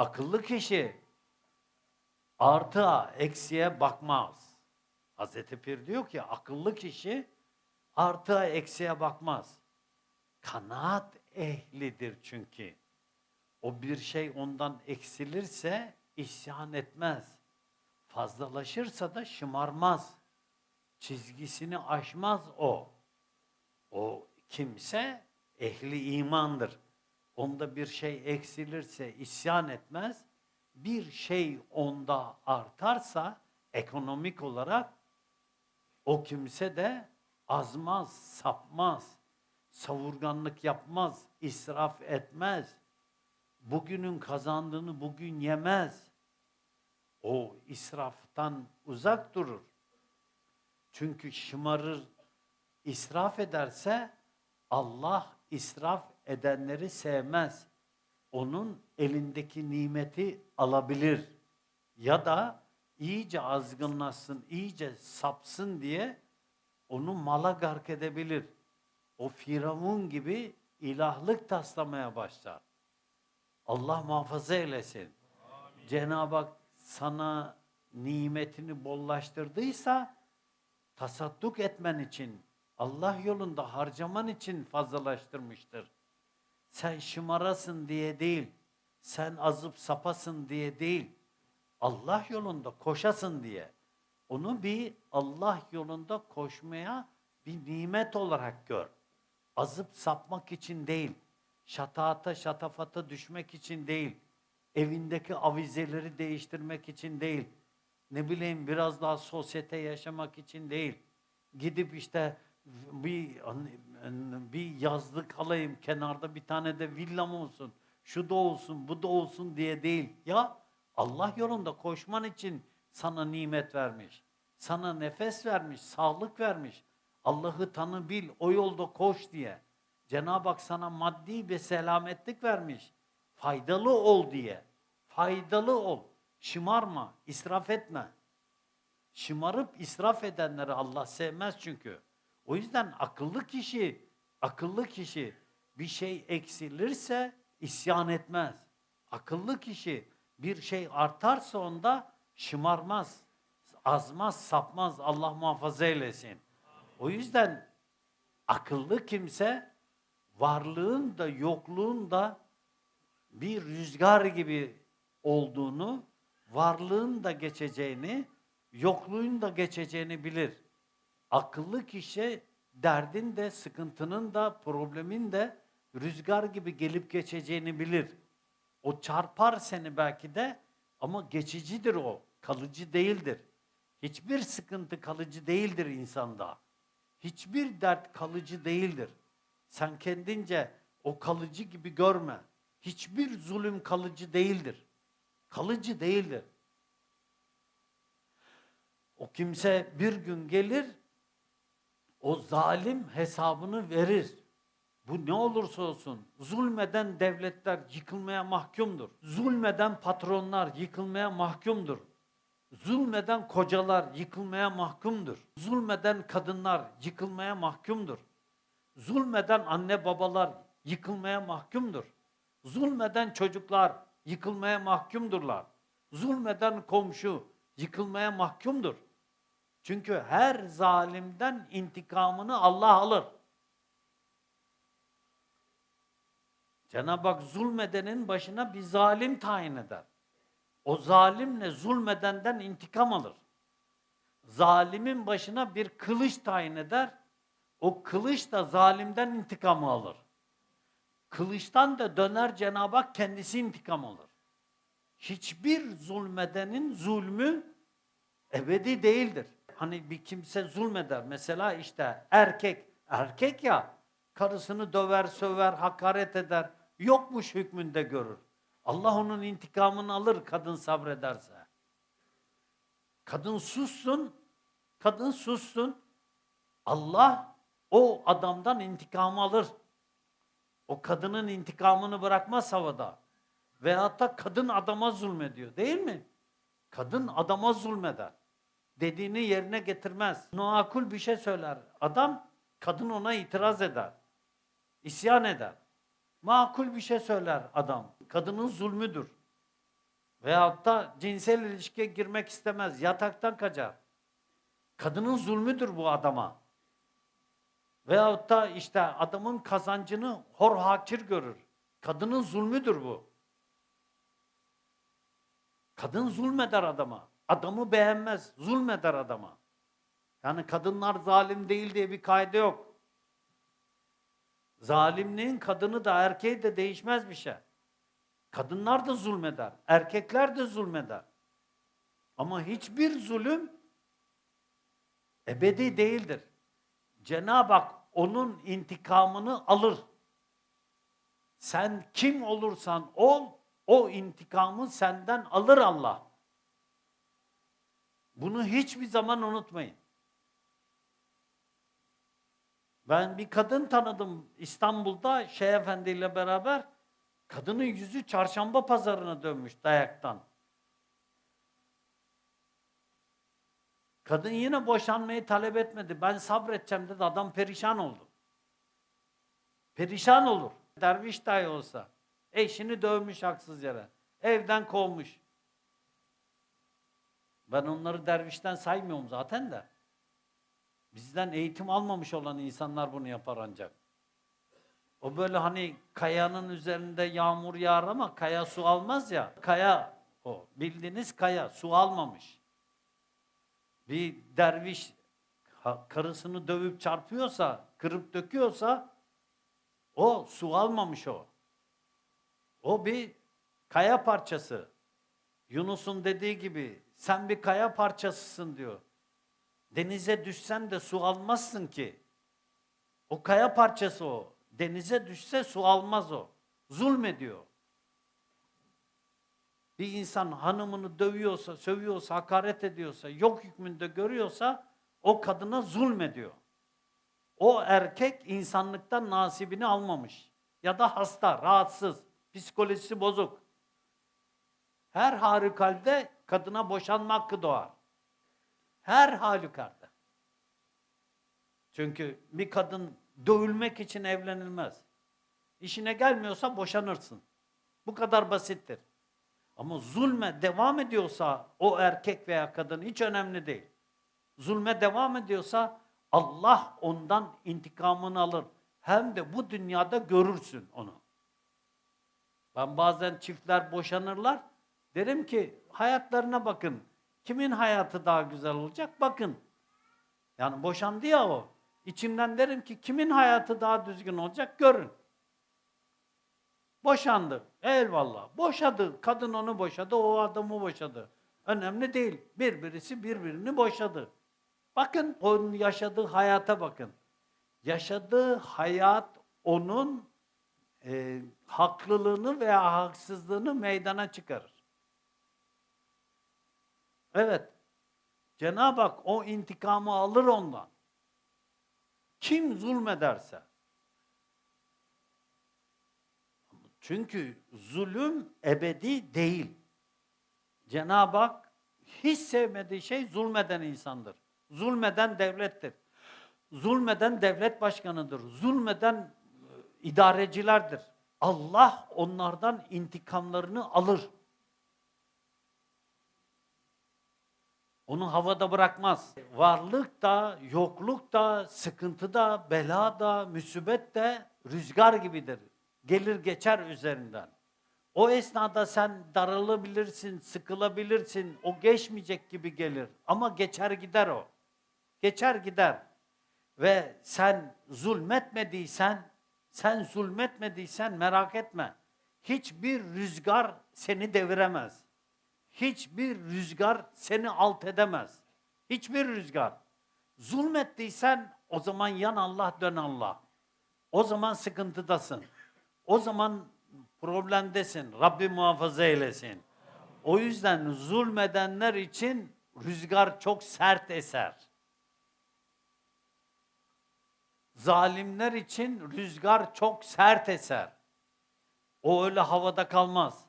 Akıllı kişi artığa, eksiye bakmaz. Hazreti Pir diyor ki akıllı kişi artığa, eksiye bakmaz. Kanaat ehlidir çünkü. O bir şey ondan eksilirse isyan etmez. Fazlalaşırsa da şımarmaz. Çizgisini aşmaz o. O kimse ehli imandır. Onda bir şey eksilirse isyan etmez. Bir şey onda artarsa ekonomik olarak o kimse de azmaz, sapmaz, savurganlık yapmaz, israf etmez. Bugünün kazandığını bugün yemez. O israftan uzak durur. Çünkü şımarır, israf ederse Allah israf edenleri sevmez. Onun elindeki nimeti alabilir. Ya da iyice azgınlaşsın, iyice sapsın diye onu mala gark edebilir. O Firavun gibi ilahlık taslamaya başlar. Allah muhafaza eylesin. Cenab-ı Hak sana nimetini bollaştırdıysa tasadduk etmen için, Allah yolunda harcaman için fazlalaştırmıştır. Sen şımarasın diye değil, sen azıp sapasın diye değil, Allah yolunda koşasın diye. Onu bir Allah yolunda koşmaya bir nimet olarak gör. Azıp sapmak için değil, şatata şatafata düşmek için değil, evindeki avizeleri değiştirmek için değil, ne bileyim biraz daha sosyete yaşamak için değil. Gidip işte bir bir yazlık alayım kenarda bir tane de villam olsun. Şu da olsun, bu da olsun diye değil. Ya Allah yolunda koşman için sana nimet vermiş. Sana nefes vermiş, sağlık vermiş. Allah'ı tanı bil, o yolda koş diye. Cenab-ı Hak sana maddi bir selametlik vermiş. Faydalı ol diye. Faydalı ol. Şımarma, israf etme. Şımarıp israf edenleri Allah sevmez çünkü. O yüzden akıllı kişi, akıllı kişi bir şey eksilirse isyan etmez. Akıllı kişi bir şey artarsa onda şımarmaz, azmaz, sapmaz. Allah muhafaza eylesin. O yüzden akıllı kimse varlığın da yokluğun da bir rüzgar gibi olduğunu, varlığın da geçeceğini, yokluğun da geçeceğini bilir. Akıllı kişi derdin de, sıkıntının da, problemin de rüzgar gibi gelip geçeceğini bilir. O çarpar seni belki de ama geçicidir o, kalıcı değildir. Hiçbir sıkıntı kalıcı değildir insanda. Hiçbir dert kalıcı değildir. Sen kendince o kalıcı gibi görme. Hiçbir zulüm kalıcı değildir. Kalıcı değildir. O kimse bir gün gelir, o zalim hesabını verir. Bu ne olursa olsun zulmeden devletler yıkılmaya mahkumdur. Zulmeden patronlar yıkılmaya mahkumdur. Zulmeden kocalar yıkılmaya mahkumdur. Zulmeden kadınlar yıkılmaya mahkumdur. Zulmeden anne babalar yıkılmaya mahkumdur. Zulmeden çocuklar yıkılmaya mahkumdurlar. Zulmeden komşu yıkılmaya mahkumdur. Çünkü her zalimden intikamını Allah alır. Cenab-ı Hak zulmedenin başına bir zalim tayin eder. O zalimle zulmedenden intikam alır. Zalimin başına bir kılıç tayin eder. O kılıç da zalimden intikamı alır. Kılıçtan da döner Cenab-ı Hak kendisi intikam alır. Hiçbir zulmedenin zulmü ebedi değildir. Hani bir kimse zulmeder. Mesela işte erkek, erkek ya karısını döver, söver, hakaret eder. Yokmuş hükmünde görür. Allah onun intikamını alır kadın sabrederse. Kadın sussun, kadın sussun. Allah o adamdan intikamı alır. O kadının intikamını bırakmaz havada. Veyahut da kadın adama zulmediyor değil mi? Kadın adama zulmeder. Dediğini yerine getirmez. Noakul bir şey söyler. Adam, kadın ona itiraz eder. İsyan eder. Makul bir şey söyler adam. Kadının zulmüdür. Veyahut da cinsel ilişkiye girmek istemez. Yataktan kaçar. Kadının zulmüdür bu adama. Veyahut da işte adamın kazancını hor hakir görür. Kadının zulmüdür bu. Kadın zulmeder adama. Adamı beğenmez, zulmeder adama. Yani kadınlar zalim değil diye bir kaide yok. Zalimliğin kadını da erkeği de değişmez bir şey. Kadınlar da zulmeder, erkekler de zulmeder. Ama hiçbir zulüm ebedi değildir. Cenab-ı Hak onun intikamını alır. Sen kim olursan ol, o intikamı senden alır Allah. Bunu hiçbir zaman unutmayın. Ben bir kadın tanıdım İstanbul'da Şeyh Efendi ile beraber. Kadının yüzü çarşamba pazarına dönmüş dayaktan. Kadın yine boşanmayı talep etmedi. Ben sabredeceğim dedi. Adam perişan oldu. Perişan olur. Derviş dahi olsa. Eşini dövmüş haksız yere. Evden kovmuş. Ben onları dervişten saymıyorum zaten de. Bizden eğitim almamış olan insanlar bunu yapar ancak. O böyle hani kayanın üzerinde yağmur yağar ama kaya su almaz ya. Kaya o. Bildiğiniz kaya su almamış. Bir derviş karısını dövüp çarpıyorsa, kırıp döküyorsa o su almamış o. O bir kaya parçası. Yunus'un dediği gibi sen bir kaya parçasısın diyor. Denize düşsen de su almazsın ki. O kaya parçası o. Denize düşse su almaz o. Zulmediyor. Bir insan hanımını dövüyorsa, sövüyorsa, hakaret ediyorsa, yok hükmünde görüyorsa o kadına zulmediyor. O erkek insanlıktan nasibini almamış. Ya da hasta, rahatsız, psikolojisi bozuk. Her harikalde kadına boşanma hakkı doğar. Her halükarda. Çünkü bir kadın dövülmek için evlenilmez. İşine gelmiyorsa boşanırsın. Bu kadar basittir. Ama zulme devam ediyorsa o erkek veya kadın hiç önemli değil. Zulme devam ediyorsa Allah ondan intikamını alır. Hem de bu dünyada görürsün onu. Ben bazen çiftler boşanırlar. Derim ki hayatlarına bakın. Kimin hayatı daha güzel olacak? Bakın. Yani boşandı ya o. İçimden derim ki kimin hayatı daha düzgün olacak? Görün. Boşandı. Eyvallah. Boşadı. Kadın onu boşadı, o adamı boşadı. Önemli değil. Birbirisi birbirini boşadı. Bakın onun yaşadığı hayata bakın. Yaşadığı hayat onun e, haklılığını veya haksızlığını meydana çıkarır. Evet. Cenab-ı Hak o intikamı alır ondan. Kim zulmederse. Çünkü zulüm ebedi değil. Cenab-ı Hak hiç sevmediği şey zulmeden insandır. Zulmeden devlettir. Zulmeden devlet başkanıdır. Zulmeden e, idarecilerdir. Allah onlardan intikamlarını alır. Onu havada bırakmaz. Varlık da, yokluk da, sıkıntı da, bela da, musibet de rüzgar gibidir. Gelir geçer üzerinden. O esnada sen daralabilirsin, sıkılabilirsin. O geçmeyecek gibi gelir. Ama geçer gider o. Geçer gider. Ve sen zulmetmediysen, sen zulmetmediysen merak etme. Hiçbir rüzgar seni deviremez. Hiçbir rüzgar seni alt edemez. Hiçbir rüzgar. Zulmettiysen o zaman yan Allah dön Allah. O zaman sıkıntıdasın. O zaman problemdesin. Rabbim muhafaza eylesin. O yüzden zulmedenler için rüzgar çok sert eser. Zalimler için rüzgar çok sert eser. O öyle havada kalmaz.